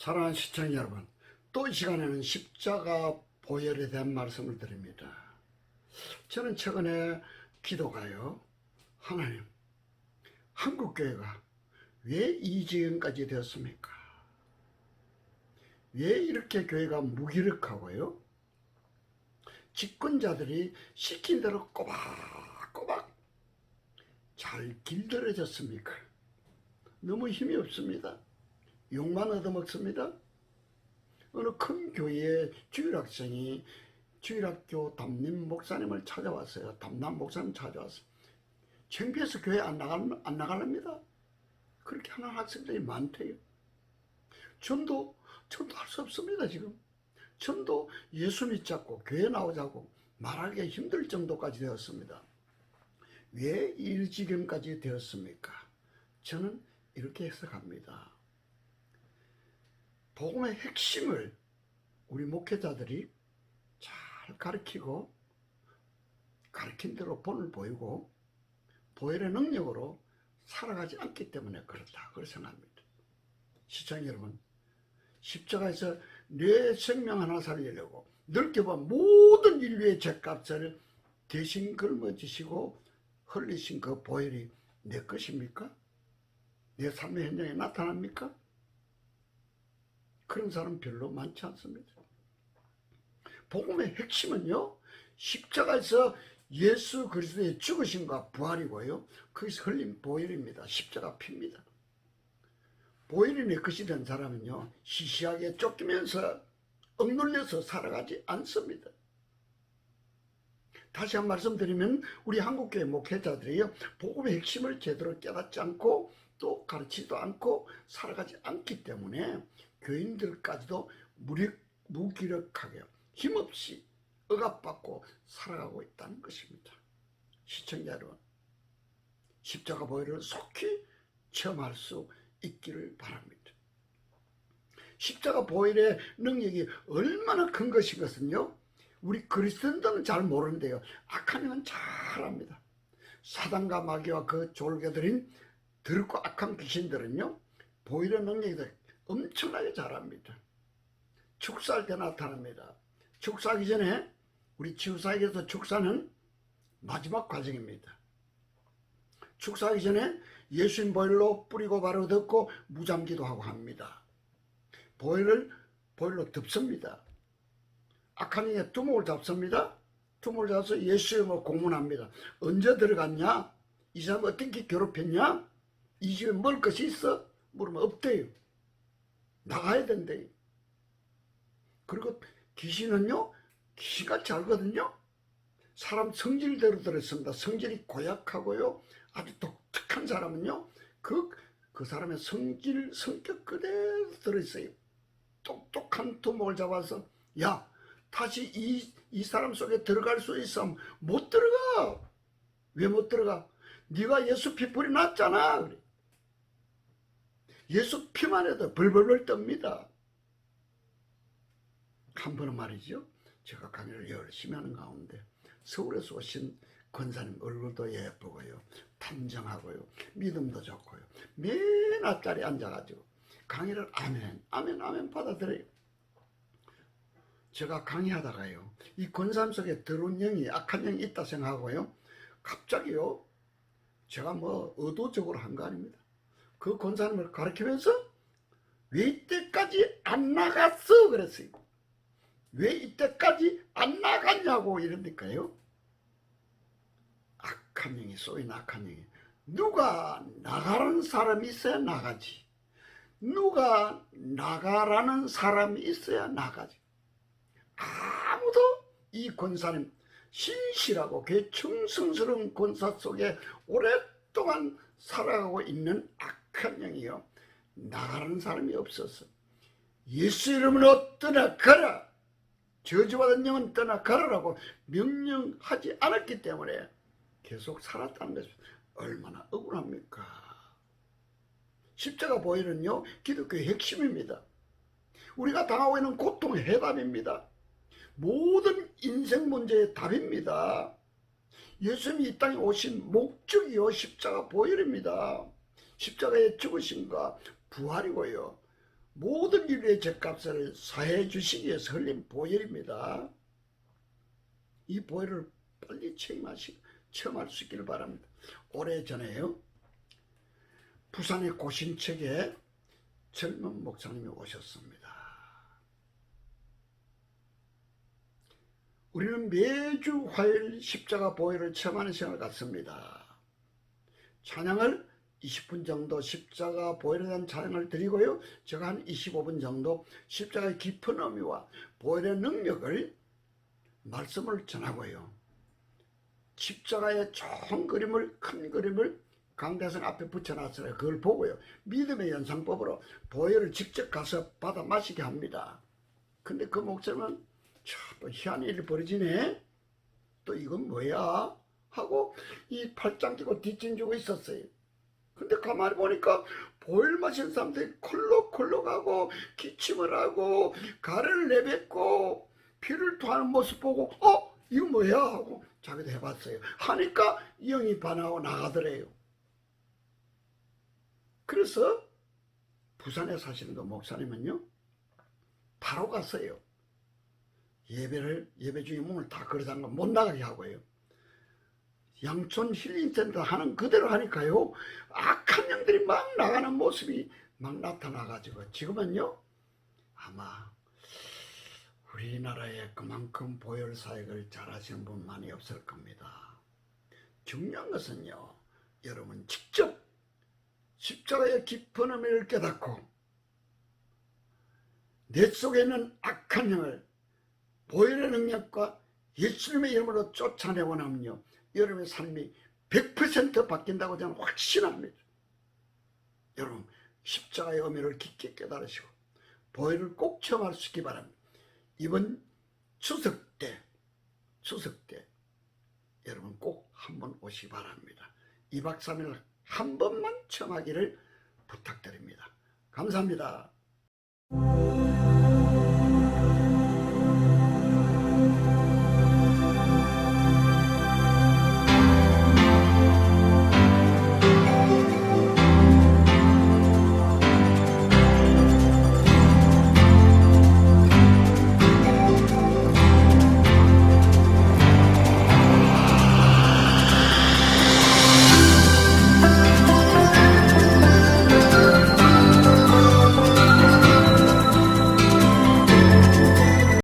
사랑하는 시청자 여러분, 또 이 시간에는 십자가 보혈에 대한 말씀을 드립니다. 저는 최근에 기도가요, 하나님, 한국교회가 왜 이 지경까지 되었습니까? 왜 이렇게 교회가 무기력하고요? 집권자들이 시킨 대로 꼬박꼬박 잘 길들여졌습니까? 너무 힘이 없습니다. 욕만 얻어먹습니다. 어느 큰 교회의 주일학생이 주일학교 담임 목사님을 찾아왔어요. 담당 목사님 찾아왔어요. 창피해서 교회 안 나갈, 안 나갈랍니다. 그렇게 하는 학생들이 많대요. 전도, 전도 할 수 없습니다, 지금. 전도 예수 믿자고 교회 나오자고 말하기가 힘들 정도까지 되었습니다. 왜 이 지경까지 되었습니까? 저는 이렇게 해석합니다. 복음의 핵심을 우리 목회자들이 잘 가르치고 가르친 대로 본을 보이고 보혈의 능력으로 살아가지 않기 때문에 그렇다. 그렇게 생각합니다. 시청자 여러분, 십자가에서 내 생명 하나 살리려고 넓게 본 모든 인류의 죄값을 대신 걸머지시고 흘리신 그 보혈이 내 것입니까? 내 삶의 현장에 나타납니까? 그런 사람 별로 많지 않습니다. 복음의 핵심은요, 십자가에서 예수 그리스도의 죽으심과 부활이고요, 거기서 흘린 보혈입니다. 십자가 피입니다. 보혈이 내 것이 된 사람은요, 시시하게 쫓기면서 억눌려서 살아가지 않습니다. 다시 한 말씀 드리면 우리 한국교회 목회자들이요 복음의 핵심을 제대로 깨닫지 않고 또 가르치지도 않고 살아가지 않기 때문에 교인들까지도 무기력하게 힘없이 억압받고 살아가고 있다는 것입니다. 시청자 여러분 십자가 보혈을 속히 체험할 수 있기를 바랍니다. 십자가 보혈의 능력이 얼마나 큰 것인 것은요 우리 그리스도인들은 잘 모르는데요 악한 영은 잘 압니다. 사단과 마귀와 그 졸개들인 더럽고 악한 귀신들은요 보혈의 능력이 엄청나게 잘합니다. 축사할 때 나타납니다. 축사하기 전에 우리 치유사에게서 축사는 마지막 과정입니다. 축사하기 전에 예수님 보혈로 뿌리고 바로 덮고 무잠기도 하고 합니다. 보혈을 보혈로 덮습니다. 악한 영의 두목을 잡습니다. 두목을 잡아서 예수님을 공문합니다. 언제 들어갔냐? 이 사람 어떻게 괴롭혔냐? 이 집에 먹을 것이 있어? 물으면 없대요. 나가야 된대요. 그리고 귀신은요, 귀신같이 알거든요. 사람 성질대로 들었습니다. 성질이 고약하고요, 아주 독특한 사람은요, 그, 그 사람의 성질, 성격 그대로 들어있어요. 똑똑한 두목을 잡아서, 야, 다시 이, 이 사람 속에 들어갈 수 있어. 못 들어가. 왜 못 들어가? 네가 예수 피 뿌리 났잖아. 그래. 예수 피만 해도 벌벌벌 떱니다. 한 번은 말이죠. 제가 강의를 열심히 하는 가운데 서울에서 오신 권사님 얼굴도 예쁘고요. 탐정하고요. 믿음도 좋고요. 맨 앞자리에 앉아가지고 강의를 아멘, 아멘, 아멘 받아들여요. 제가 강의하다가요. 이 권사님 속에 들어온 영이 악한 영이 있다 생각하고요. 갑자기요. 제가 뭐 의도적으로 한 거 아닙니다. 그 권사님을 가르치면서 왜 이때까지 안 나갔어? 그랬어요. 왜 이때까지 안 나갔냐고 이러니까요. 악한 영이 쏘인 악한 영이 누가 나가라는 사람이 있어야 나가지. 누가 나가라는 사람이 있어야 나가지. 아무도 이 권사님 신실하고 그 충성스러운 권사 속에 오랫동안 살아가고 있는 악 한 영이요. 나가라는 사람이 없었어. 예수 이름으로 떠나가라. 저주받은 영은 떠나가라라고 명령하지 않았기 때문에 계속 살았다는 것입니다. 얼마나 억울합니까? 십자가 보혈은요, 기독교의 핵심입니다. 우리가 당하고 있는 고통의 해답입니다. 모든 인생 문제의 답입니다. 예수님이 이 땅에 오신 목적이요, 십자가 보혈입니다. 십자가의 죽으심과 부활이고요. 모든 인류의 죗값을 사해 주시기 위해서 흘린 보혈입니다. 이 보혈을 빨리 체험하시, 체험할 수 있기를 바랍니다. 오래전에요. 부산의 고신책에 젊은 목사님이 오셨습니다. 우리는 매주 화요일 십자가 보혈을 체험하는 시간을 갖습니다. 찬양을 20분 정도 십자가 보혈에 대한 찬양을 드리고요. 제가 한 25분 정도 십자가의 깊은 의미와 보혈의 능력을 말씀을 전하고요. 십자가의 좋은 그림을 큰 그림을 강대선 앞에 붙여놨어요. 그걸 보고요. 믿음의 연상법으로 보혈을 직접 가서 받아 마시게 합니다. 근데 그 목사님은 참 희한한 일이 벌어지네. 또 이건 뭐야? 하고 이 팔짱 끼고 뒷짐 주고 있었어요. 근데 가만히 보니까 보혈 마신 사람들이 콜록콜록하고 기침을 하고 가래를 내뱉고 피를 토하는 모습 보고 어? 이거 뭐야? 하고 자기도 해봤어요. 하니까 영이 반하고 나가더래요. 그래서 부산에 사시는 그 목사님은요 바로 갔어요. 예배를 예배 중에 문을 다 걸어잠가 못 나가게 하고요. 양촌 힐링센터 하는 그대로 하니까요 악한 영들이 막 나가는 모습이 막 나타나가지고 지금은요 아마 우리나라에 그만큼 보혈 사역을 잘하시는 분 많이 없을 겁니다. 중요한 것은요 여러분 직접 십자가의 깊은 의미를 깨닫고 내 속에 있는 악한 영을 보혈의 능력과 예수님의 이름으로 쫓아내고 나면요 여러분의 삶이 100% 바뀐다고 저는 확신합니다. 여러분 십자가의 의미를 깊게 깨달으시고 보혈을 꼭 체험할 수 있기 바랍니다. 이번 추석 때 추석 때 여러분 꼭 한번 오시기 바랍니다. 2박 3일 한 번만 체험하기를 부탁드립니다. 감사합니다.